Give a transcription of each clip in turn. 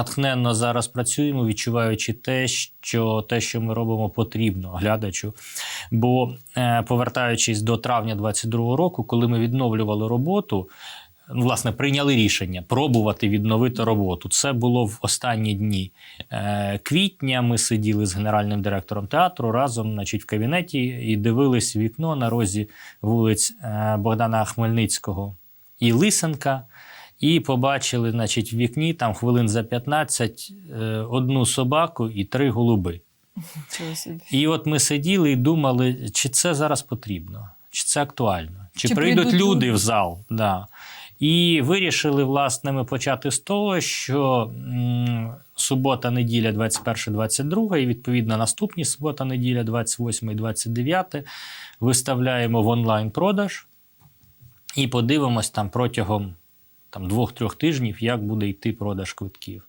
натхненно зараз працюємо, відчуваючи те, що те, що ми робимо, потрібно глядачу. Бо е, повертаючись до травня 22-го року, коли ми відновлювали роботу. ну, Власне, прийняли рішення пробувати відновити роботу. Це було в останні дні е, квітня. Ми сиділи з генеральним директором театру разом, значить, в кабінеті і дивились вікно на розі вулиць е, Богдана Хмельницького і Лисенка. І побачили, значить, в вікні там хвилин за 15 е, одну собаку і три голуби. І от ми сиділи і думали, чи це зараз потрібно, чи це актуально, чи, Чи прийдуть прийдуть люди люди? в зал. Да. І вирішили, власне, ми почати з того, що субота, неділя, 21-22, і відповідно наступні субота, неділя, 28 і 29 виставляємо в онлайн-продаж і подивимось там протягом там, двох-трьох тижнів, як буде йти продаж квитків.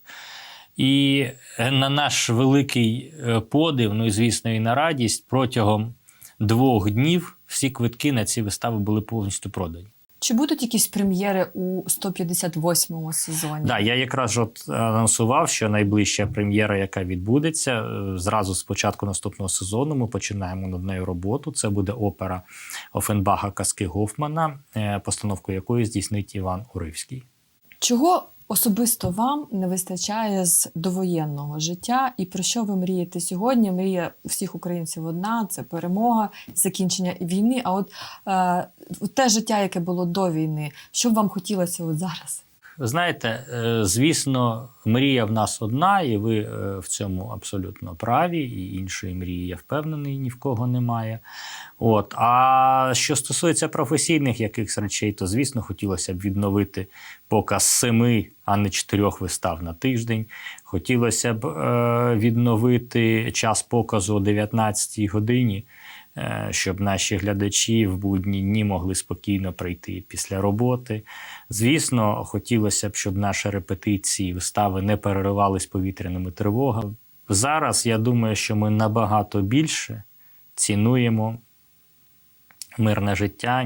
І е, на наш великий е, подив, ну і звісно, і на радість, протягом двох днів всі квитки на ці вистави були повністю продані. Чи будуть якісь прем'єри у 158-му сезоні? Да, я якраз от анонсував, що найближча прем'єра, яка відбудеться, е, зразу з початку наступного сезону ми починаємо над нею роботу. Це буде опера Офенбаха Казки Гофмана, е, постановку якої здійснить Іван Уривський. Чого особисто вам не вистачає з довоєнного життя, і про що ви мрієте сьогодні? Мрія всіх українців одна це перемога, закінчення війни. А от е, те життя, яке було до війни, що б вам хотілося от зараз? Ви Знаєте, е, звісно, мрія в нас одна, і ви е, в цьому абсолютно праві. І іншої мрії, я впевнений, ні в кого немає. От. А що стосується професійних якихось речей, то звісно хотілося б відновити показ семи, а не чотирьох вистав на тиждень. Хотілося б е, відновити час показу о 19 годині. Е, Щоб наші глядачі в будні дні могли спокійно прийти після роботи. Звісно, хотілося б, щоб наші репетиції, вистави не переривались повітряними тривогами. Зараз я думаю, що ми набагато більше цінуємо мирне життя,